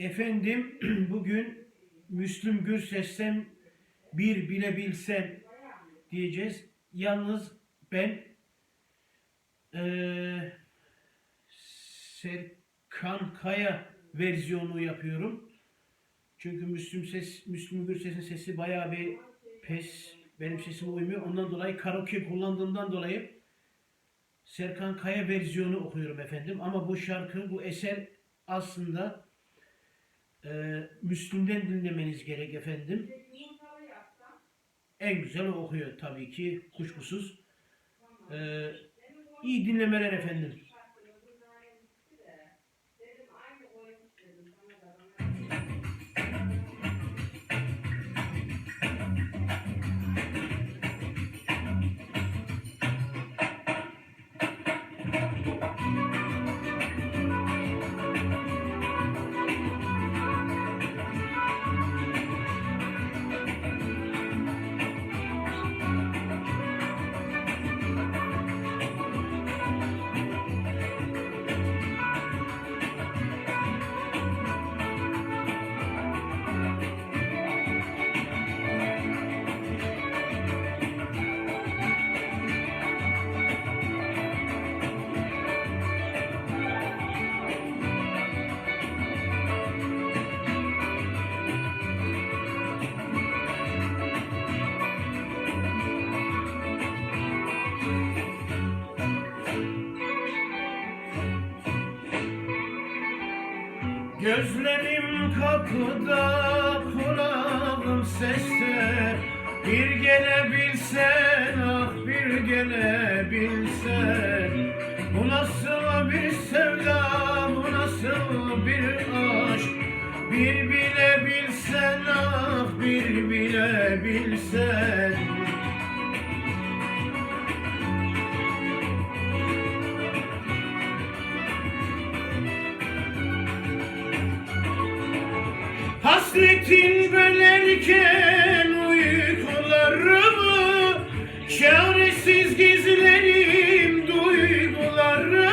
Efendim bugün Müslüm Gürses'ten bir bilebilsem diyeceğiz. Yalnız ben eee Serkan Kaya versiyonu yapıyorum. Çünkü Müslüm ses Müslüm Gürses'in sesi bayağı bir pes. Benim sesime uymuyor. Ondan dolayı karaoke kullandığımdan dolayı Serkan Kaya versiyonu okuyorum efendim. Ama bu şarkı, bu eser aslında e, Müslüm'den dinlemeniz gerek efendim. En güzel okuyor tabii ki kuşkusuz. E, iyi dinlemeler efendim. Gözlerim kapıda, kulağım seste Bir gelebilsen, ah bir gelebilsen. Bu nasıl bir sevda, bu nasıl bir aşk? Bir Hasretin bölerken uykularımı Çaresiz gizlerim duygularımı.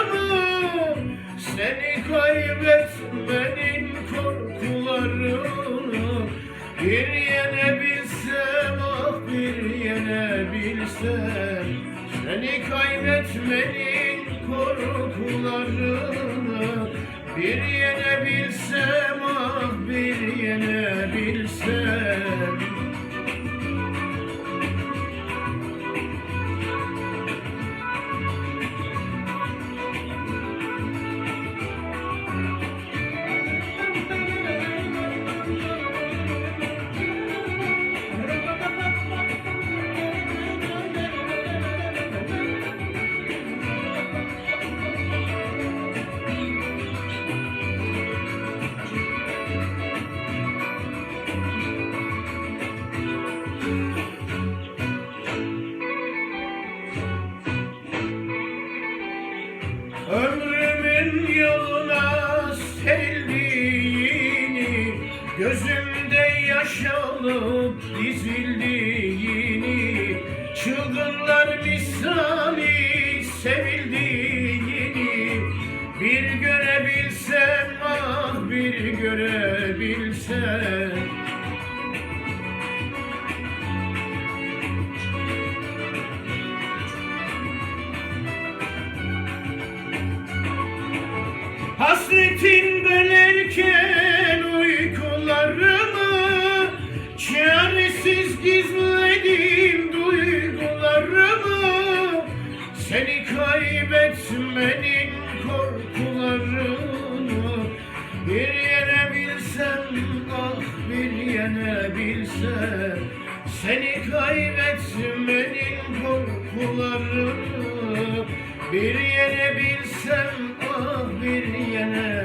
Seni kaybetmenin korkularını Bir yenebilsem ah bir yenebilsem Seni kaybetmenin korkularını Bir yenebilsem ah bir yenebilsem alıp dizildiğini Çılgınlar misali sevildiğini Bir görebilsem ah bir görebilsem. Hasretin bölerken Seni kaybetmenin korkuları Bir yere bilsem ah bir yere.